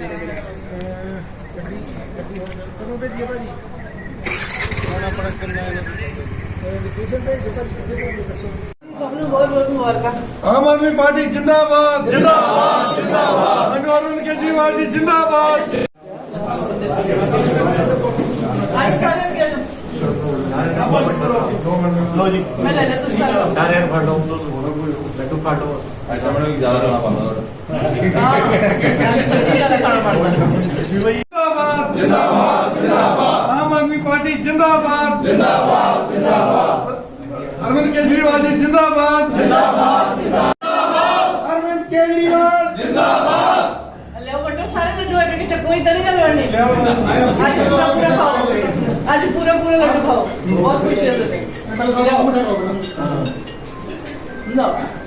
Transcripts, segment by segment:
ਗੱਡੀ ਗੱਡੀ ਕਦੋਂ ਭੇਜੀਏ ਭਾਜੀ ਹੁਣ ਆਪਣਾ ਕਿੰਨਾ ਲੋਕੇਸ਼ਨ ਭੇਜੋ ਭਾਜੀ ਕਿੱਥੇ ਭੇਜੋ ਦੱਸੋ ਸਭ ਨੂੰ ਬਹੁਤ ਬਹੁਤ ਮੁਬਾਰਕਾਂ ਆਮ ਆਦਮੀ ਪਾਰਟੀ ਜਿੰਦਾਬਾਦ। ਜਿੰਦਾਬਾਦ ਜਿੰਦਾਬਾਦ। ਅਰਵਿੰਦ ਕੇਜਰੀਵਾਲ ਜੀ ਜਿੰਦਾਬਾਦ। ਅੱਜ ਸਾਰੇ ਅੱਗੇ ਲੋ ਜੀ ਮੈਂ ਲੈ ਲਿਆ ਤੁਸੀਂ ਸਾਰੇ ਫੜ ਲਓ। ਬੈਠੋ ਫੜ ਲਓ ਹਾਂ ਸੱਚੀ ਗੱਲ ਖਾਣਾ ਪੜਦਾ ਜਿੰਦਾਬਾਦ ਜਿੰਦਾਬਾਦ ਜਿੰਦਾਬਾਦ ਆਮ ਆਦਮੀ ਪਾਰਟੀ ਜਿੰਦਾਬਾਦ ਜਿੰਦਾਬਾਦ ਜਿੰਦਾਬਾਦ ਅਰਵਿੰਦ ਕੇਜਰੀਵਾਲ ਜੀ ਜਿੰਦਾਬਾਦ ਜਿੰਦਾਬਾਦ ਜਿੰਦਾਬਾਦ ਅਰਵਿੰਦ ਕੇਜਰੀਵਾਲ ਲਿਓ ਵੱਡਾ ਸਾਰੇ ਲੱਡੂ ਇੱਕ ਇੱਕ ਚੱਕੋ ਇਦਾਂ ਨਹੀਂ ਗੱਲ ਕਰਨੀ ਅੱਜ ਪੂਰਾ ਪੂਰਾ ਖਾਓ ਅੱਜ ਪੂਰਾ ਪੂਰਾ ਲੱਡੂ ਖਾਓ ਬਹੁਤ ਖੁਸ਼ੀ ਹੈ ਤੁਸੀਂ ਲਓ ਲਓ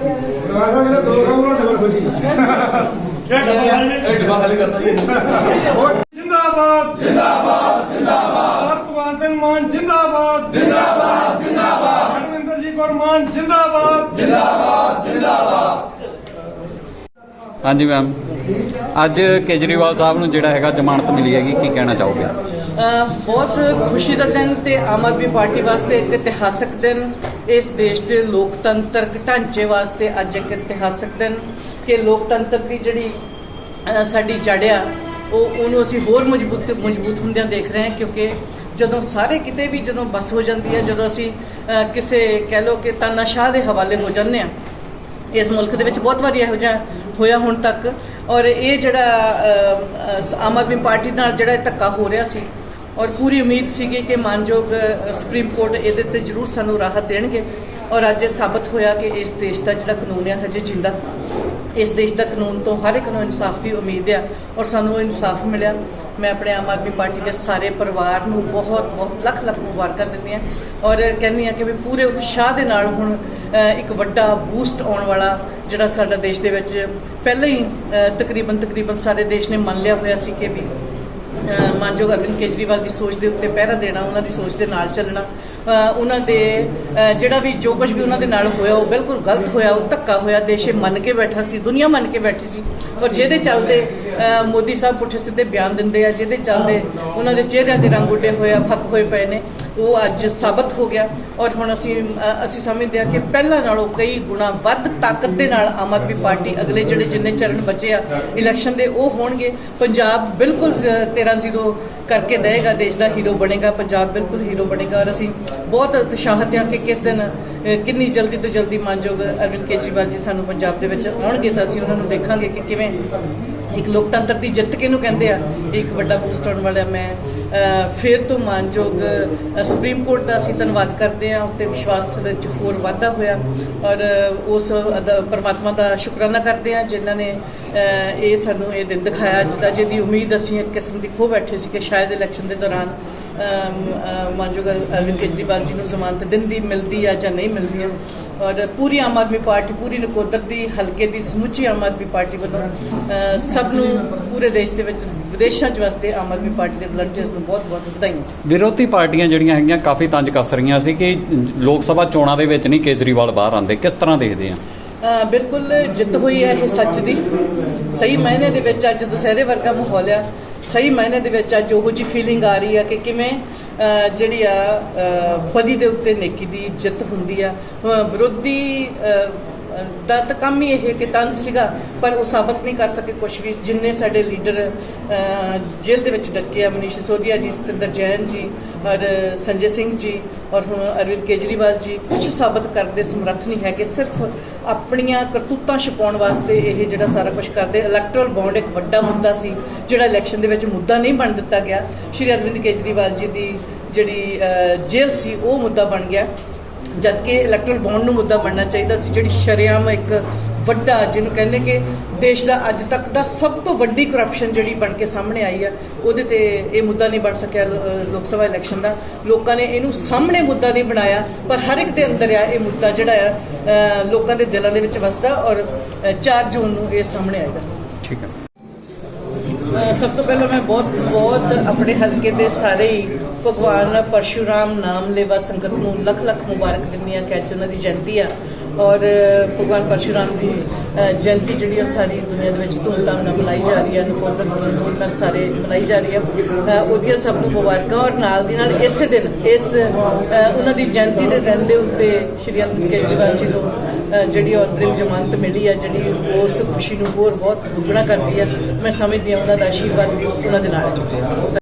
ਰਾਜਾ ਮੇਰਾ ਦੋ ਕੰਮ ਨਾਲ ਡਬਲ ਖੁਸ਼ੀ ਜਿੰਦਾਬਾਦ ਜਿੰਦਾਬਾਦ ਜਿੰਦਾਬਾਦ ਭਗਵਾਨ ਸਿੰਘ ਮਾਨ ਜਿੰਦਾਬਾਦ ਜਿੰਦਾਬਾਦ ਜਿੰਦਾਬਾਦ ਹਰਮਿੰਦਰ ਜੀ ਕੌਰ ਮਾਨ ਜਿੰਦਾਬਾਦ ਜ਼ਿੰਦਾਬਾਦ ਜਿੰਦਾਬਾਦ ਹਾਂਜੀ ਮੈਮ ਅੱਜ ਕੇਜਰੀਵਾਲ ਸਾਹਿਬ ਨੂੰ ਜਿਹੜਾ ਹੈਗਾ ਜ਼ਮਾਨਤ ਮਿਲੀ ਹੈਗੀ, ਕੀ ਕਹਿਣਾ ਚਾਹੋਗੇ? ਬਹੁਤ ਖੁਸ਼ੀ ਦਾ ਦਿਨ ਤੇ ਆਮ ਆਦਮੀ ਪਾਰਟੀ ਵਾਸਤੇ ਇੱਕ ਇਤਿਹਾਸਕ ਦਿਨ, ਇਸ ਦੇਸ਼ ਦੇ ਲੋਕਤੰਤਰਕ ਢਾਂਚੇ ਵਾਸਤੇ ਅੱਜ ਇੱਕ ਇਤਿਹਾਸਕ ਦਿਨ, ਕਿ ਲੋਕਤੰਤਰ ਦੀ ਜਿਹੜੀ ਸਾਡੀ ਜੜ ਆ, ਉਹ, ਉਹਨੂੰ ਅਸੀਂ ਹੋਰ ਮਜ਼ਬੂਤ ਮਜ਼ਬੂਤ ਹੁੰਦਿਆਂ ਦੇਖ ਰਹੇ ਹਾਂ, ਕਿਉਂਕਿ ਜਦੋਂ ਸਾਰੇ ਕਿਤੇ ਵੀ ਜਦੋਂ ਬਸ ਹੋ ਜਾਂਦੀ ਹੈ, ਜਦੋਂ ਅਸੀਂ ਕਿਸੇ ਕਹਿ ਲਓ ਕਿ ਤਾਨਾਸ਼ਾਹ ਦੇ ਹਵਾਲੇ ਹੋ ਜਾਂਦੇ ਹਾਂ, ਇਸ ਮੁਲਕ ਦੇ ਵਿੱਚ ਬਹੁਤ ਵਾਰੀ ਇਹੋ ਜਿਹਾ ਹੋਇਆ ਹੁਣ ਤੱਕ। ਔਰ ਇਹ ਜਿਹੜਾ ਆਮ ਆਦਮੀ ਪਾਰਟੀ ਨਾਲ ਜਿਹੜਾ ਇਹ ਧੱਕਾ ਹੋ ਰਿਹਾ ਸੀ ਔਰ ਪੂਰੀ ਉਮੀਦ ਸੀਗੀ ਕਿ ਮਾਨਯੋਗ ਸੁਪਰੀਮ ਕੋਰਟ ਇਹਦੇ ਤੇ ਜ਼ਰੂਰ ਸਾਨੂੰ ਰਾਹਤ ਦੇਣਗੇ ਔਰ ਅੱਜ ਇਹ ਸਾਬਤ ਹੋਇਆ ਕਿ ਇਸ ਦੇਸ਼ ਦਾ ਜਿਹੜਾ ਕਾਨੂੰਨ ਹੈ, ਹਜੇ ਜਿੰਦਾ। ਇਸ ਦੇਸ਼ ਦਾ ਕਾਨੂੰਨ ਤੋਂ ਹਰ ਇੱਕ ਨੂੰ ਇਨਸਾਫ ਦੀ ਉਮੀਦ ਆ ਔਰ ਸਾਨੂੰ ਇਨਸਾਫ ਮਿਲਿਆ। ਮੈਂ ਆਪਣੇ ਆਮ ਆਦਮੀ ਪਾਰਟੀ ਦੇ ਸਾਰੇ ਪਰਿਵਾਰ ਨੂੰ ਬਹੁਤ ਬਹੁਤ ਲੱਖ ਲੱਖ ਮੁਬਾਰਕਾਂ ਦਿੰਦੀ ਹਾਂ ਔਰ ਕਹਿੰਦੀ ਹਾਂ ਕਿ ਵੀ ਪੂਰੇ ਉਤਸ਼ਾਹ ਦੇ ਨਾਲ ਹੁਣ ਇੱਕ ਵੱਡਾ ਬੂਸਟ ਆਉਣ ਵਾਲਾ ਜਿਹੜਾ ਸਾਡਾ ਦੇਸ਼ ਦੇ ਵਿੱਚ ਪਹਿਲਾਂ ਹੀ ਤਕਰੀਬਨ ਤਕਰੀਬਨ ਸਾਰੇ ਦੇਸ਼ ਨੇ ਮੰਨ ਲਿਆ ਹੋਇਆ ਸੀ ਕਿ ਵੀ ਮਾਨਯੋਗ ਅਰਵਿੰਦ ਕੇਜਰੀਵਾਲ ਦੀ ਸੋਚ ਦੇ ਉੱਤੇ ਪਹਿਰਾ ਦੇਣਾ, ਉਹਨਾਂ ਦੀ ਸੋਚ ਦੇ ਨਾਲ ਚੱਲਣਾ ਉਹਨਾਂ ਦੇ ਜਿਹੜਾ ਵੀ ਜੋ ਕੁਝ ਵੀ ਉਹਨਾਂ ਦੇ ਨਾਲ ਹੋਇਆ, ਉਹ ਬਿਲਕੁਲ ਗਲਤ ਹੋਇਆ, ਉਹ ਧੱਕਾ ਹੋਇਆ, ਦੇਸ਼ੇ ਮੰਨ ਕੇ ਬੈਠਾ ਸੀ, ਦੁਨੀਆ ਮੰਨ ਕੇ ਬੈਠੀ ਸੀ, ਔਰ ਜਿਹਦੇ ਚੱਲਦੇ ਮੋਦੀ ਸਾਹਿਬ ਪੁੱਠੇ ਸਿੱਧੇ ਬਿਆਨ ਦਿੰਦੇ ਆ, ਜਿਹਦੇ ਚੱਲਦੇ ਉਹਨਾਂ ਦੇ ਚਿਹਰਿਆਂ ਦੇ ਰੰਗ ਉੱਡੇ ਹੋਏ ਆ, ਫੱਕ ਹੋਏ ਪਏ ਨੇ ਉਹ ਅੱਜ ਸਾਬਤ ਹੋ ਗਿਆ। ਔਰ ਹੁਣ ਅਸੀਂ ਅਸੀਂ ਸਮਝਦੇ ਹਾਂ ਕਿ ਪਹਿਲਾਂ ਨਾਲੋਂ ਕਈ ਗੁਣਾ ਵੱਧ ਤਾਕਤ ਦੇ ਨਾਲ ਆਮ ਆਦਮੀ ਪਾਰਟੀ ਅਗਲੇ ਜਿਹੜੇ ਜਿੰਨੇ ਚਰਨ ਬਚੇ ਆ ਇਲੈਕਸ਼ਨ ਦੇ, ਉਹ ਹੋਣਗੇ। ਪੰਜਾਬ ਬਿਲਕੁਲ 13-0 ਕਰਕੇ ਦੇਗਾ ਦੇਸ਼ ਦਾ ਹੀਰੋ ਬਣੇਗਾ, ਪੰਜਾਬ ਬਿਲਕੁਲ ਹੀਰੋ ਬਣੇਗਾ। ਔਰ ਅਸੀਂ ਬਹੁਤ ਉਤਸ਼ਾਹਿਤ ਹਾਂ ਕਿ ਕਿਸ ਦਿਨ ਕਿੰਨੀ ਜਲਦੀ ਤੋਂ ਜਲਦੀ ਮਾਨਯੋਗ ਅਰਵਿੰਦ ਕੇਜਰੀਵਾਲ ਜੀ ਸਾਨੂੰ ਪੰਜਾਬ ਦੇ ਵਿੱਚ ਆਉਣਗੇ ਤਾਂ ਅਸੀਂ ਉਹਨਾਂ ਨੂੰ ਦੇਖਾਂਗੇ ਕਿ ਕਿਵੇਂ ਇੱਕ ਲੋਕਤੰਤਰ ਦੀ ਜਿੱਤ ਕਿਹਨੂੰ ਕਹਿੰਦੇ ਆ। ਇਹ ਇੱਕ ਵੱਡਾ ਬੂਸਟ ਆਉਣ ਵਾਲਾ ਮੈਂ ਫਿਰ ਤੋਂ ਮਾਨਯੋਗ ਸੁਪਰੀਮ ਕੋਰਟ ਦਾ ਅਸੀਂ ਧੰਨਵਾਦ ਕਰਦੇ ਹਾਂ ਉੱਤੇ ਵਿਸ਼ਵਾਸ ਵਿੱਚ ਹੋਰ ਵਾਧਾ ਹੋਇਆ। ਔਰ ਉਸ ਪਰਮਾਤਮਾ ਦਾ ਸ਼ੁਕਰਾਨਾ ਕਰਦੇ ਹਾਂ, ਜਿਨ੍ਹਾਂ ਨੇ ਇਹ ਸਾਨੂੰ ਇਹ ਦਿਨ ਦਿਖਾਇਆ, ਜਿੱਦਾਂ ਜਿਹਦੀ ਉਮੀਦ ਅਸੀਂ ਇੱਕ ਕਿਸਮ ਦੀ ਖੋ ਬੈਠੇ ਸੀ ਕਿ ਸ਼ਾਇਦ ਇਲੈਕਸ਼ਨ ਦੇ ਦੌਰਾਨ ਅਮ, ਅਰਵਿੰਦ ਕੇਜਰੀਵਾਲ ਜੀ ਨੂੰ ਜ਼ਮਾਨਤ ਦਿੰਦੀ ਮਿਲਦੀ ਆ ਜਾਂ ਨਹੀਂ ਮਿਲਦੀ ਔਰ ਪੂਰੀ ਆਮ ਆਦਮੀ ਪਾਰਟੀ ਪੂਰੀ ਨਕੋਦਰ ਦੀ ਹਲਕੇ ਦੀ ਸਮੁੱਚੀ ਆਮ ਆਦਮੀ ਪਾਰਟੀ ਵੱਲੋਂ ਸਭ ਨੂੰ ਪੂਰੇ ਦੇਸ਼ ਦੇ ਵਿੱਚ ਵਿਦੇਸ਼ਾਂ 'ਚ ਵਸਦੇ ਆਮ ਆਦਮੀ ਪਾਰਟੀ ਦੇ ਵਲੰਟੀਅਰਸ ਨੂੰ ਬਹੁਤ-ਬਹੁਤ ਵਧਾਈਆਂ ਵਿਰੋਧੀ ਪਾਰਟੀਆਂ ਜਿਹੜੀਆਂ ਹੈਗੀਆਂ ਕਾਫੀ ਤੰਜ ਕੱਸ ਰਹੀਆਂ ਸੀ ਕਿ ਲੋਕ ਸਭਾ ਚੋਣਾਂ ਦੇ ਵਿੱਚ ਨਹੀਂ ਕੇਜਰੀਵਾਲ ਬਾਹਰ ਆਉਂਦੇ। ਕਿਸ ਤਰ੍ਹਾਂ ਦੇਖਦੇ ਆ? ਬਿਲਕੁਲ ਜਿੱਤ ਹੋਈ ਹੈ ਇਹ ਸੱਚ ਦੀ। ਸਹੀ ਮਾਇਨੇ ਦੇ ਵਿੱਚ ਅੱਜ ਦੁਸਹਿਰੇ ਵਰਗਾ ਮਾਹੌਲ ਆ। ਸਹੀ ਮਾਇਨੇ ਦੇ ਵਿੱਚ ਅੱਜ ਉਹੋ ਜੀ ਫੀਲਿੰਗ ਆ ਰਹੀ ਆ ਕਿ ਕਿਵੇਂ ਜਿਹੜੀ ਆ ਅ, ਬਦੀ ਦੇ ਉੱਤੇ ਨੇਕੀ ਦੀ ਜਿੱਤ ਹੁੰਦੀ ਆ। ਵਿਰੋਧੀ ਦਾ ਤਾਂ ਕੰਮ ਹੀ ਇਹ ਕਿ ਤੰਜ ਸੀਗਾ, ਪਰ ਉਹ ਸਾਬਤ ਨਹੀਂ ਕਰ ਸਕੇ ਕੁਝ ਵੀ। ਜਿੰਨੇ ਸਾਡੇ ਲੀਡਰ ਜੇਲ੍ਹ ਦੇ ਵਿੱਚ ਡੱਕੇ ਆ, ਮਨੀਸ਼ ਸਿਸੋਦੀਆ ਜੀ, ਸਤਿੰਦਰ ਜੈਨ ਜੀ, ਔਰ ਸੰਜੇ ਸਿੰਘ ਜੀ, ਔਰ ਹੁਣ ਅਰਵਿੰਦ ਕੇਜਰੀਵਾਲ ਜੀ ਕੁਝ ਸਾਬਤ ਕਰਦੇ ਸਮਰੱਥ ਨਹੀਂ ਹੈ ਕਿ ਸਿਰਫ ਆਪਣੀਆਂ ਕਰਤੂਤਾਂ ਛਪਾਉਣ ਵਾਸਤੇ ਇਹ ਜਿਹੜਾ ਸਾਰਾ ਕੁਝ ਕਰਦੇ। ਇਲੈਕਟਰਲ ਬੌਂਡ ਇੱਕ ਵੱਡਾ ਮੁੱਦਾ ਸੀ, ਜਿਹੜਾ ਇਲੈਕਸ਼ਨ ਦੇ ਵਿੱਚ ਮੁੱਦਾ ਨਹੀਂ ਬਣ ਦਿੱਤਾ ਗਿਆ। ਸ਼੍ਰੀ ਅਰਵਿੰਦ ਕੇਜਰੀਵਾਲ ਜੀ ਦੀ ਜਿਹੜੀ ਜੇਲ੍ਹ ਸੀ, ਉਹ ਮੁੱਦਾ ਬਣ ਗਿਆ। ਜਦਕਿ ਇਲੈਕਟਰਲ ਬੌਂਡ ਨੂੰ ਮੁੱਦਾ ਬਣਨਾ ਚਾਹੀਦਾ ਸੀ, ਜਿਹੜੀ ਸ਼ਰੇਆਮ ਇੱਕ ਵੱਡਾ, ਜਿਹਨੂੰ ਕਹਿੰਦੇ ਕਿ ਦੇਸ਼ ਦਾ ਅੱਜ ਤੱਕ ਦਾ ਸਭ ਤੋਂ ਵੱਡੀ ਕਰਪਸ਼ਨ ਜਿਹੜੀ ਬਣ ਕੇ ਸਾਹਮਣੇ ਆਈ ਆ ਉਹਦੇ ਤੇ ਇਹ ਮੁੱਦਾ ਨਹੀਂ ਬਣ ਸਕਿਆ ਲੋਕ ਸਭਾ ਇਲੈਕਸ਼ਨ ਦਾ। ਲੋਕਾਂ ਨੇ ਇਹਨੂੰ ਸਾਹਮਣੇ ਮੁੱਦਾ ਨਹੀਂ ਬਣਾਇਆ, ਪਰ ਹਰ ਇੱਕ ਦੇ ਅੰਦਰ ਆ ਇਹ ਮੁੱਦਾ ਜਿਹੜਾ ਆ ਲੋਕਾਂ ਦੇ ਦਿਲਾਂ ਦੇ ਵਿੱਚ ਵਸਦਾ ਔਰ, ਅਹ 4 ਜੂਨ ਨੂੰ ਇਹ ਸਾਹਮਣੇ ਆਏਗਾ। ਠੀਕ ਹੈ। ਸਭ ਤੋਂ ਪਹਿਲਾਂ ਮੈਂ ਬਹੁਤ ਬਹੁਤ ਆਪਣੇ ਹਲਕੇ ਦੇ ਸਾਰੇ ਹੀ ਭਗਵਾਨ ਪਰਸ਼ੂਰਾਮ ਨਾਮ ਲੇਵਾ ਸੰਗਤ ਨੂੰ ਲੱਖ ਲੱਖ ਮੁਬਾਰਕ ਦਿੰਦੀ ਹਾਂ ਕਿ ਅੱਜ ਉਹਨਾਂ ਦੀ ਜਯੰਤੀ ਆ। ਔਰ ਭਗਵਾਨ ਪਰਸ਼ੂਰਾਮ ਦੀ, ਅਹ ਜਿਹੜੀ ਆ ਸਾਰੀ ਦੁਨੀਆ ਦੇ ਵਿੱਚ ਧੂਮਧਾਮ ਨਾਲ ਮਨਾਈ ਜਾ ਰਹੀ ਹੈ ਨਕੋਦਰ ਨੂਰ ਨਾਲ ਸਾਰੇ ਮਨਾਈ ਜਾ ਰਹੀ ਹੈ ਉਹਦੀਆਂ ਸਭ ਨੂੰ ਮੁਬਾਰਕਾਂ ਔਰ ਨਾਲ ਦੀ ਨਾਲ ਇਸੇ ਦਿਨ ਇਸ ਉਹਨਾਂ ਦੀ ਜਯੰਤੀ ਦੇ ਦਿਨ ਦੇ ਉੱਤੇ ਸ਼੍ਰੀ ਅਰਵਿੰਦ ਕੇਜਰੀਵਾਲ ਜੀ ਨੂੰ ਜਿਹੜੀ ਔਤਰਿਮ ਜ਼ਮਾਨਤ ਮਿਲੀ ਹੈ, ਜਿਹੜੀ ਉਸ ਖੁਸ਼ੀ ਨੂੰ ਹੋਰ ਬਹੁਤ ਦੁੱਗਣਾ ਕਰਦੀ ਹੈ, ਮੈਂ ਸਮਝਦੀ ਹਾਂ ਉਹਨਾਂ ਦਾ ਆਸ਼ੀਰਵਾਦ ਵੀ ਉਹਨਾਂ ਦੇ ਨਾਲ ਹੈ।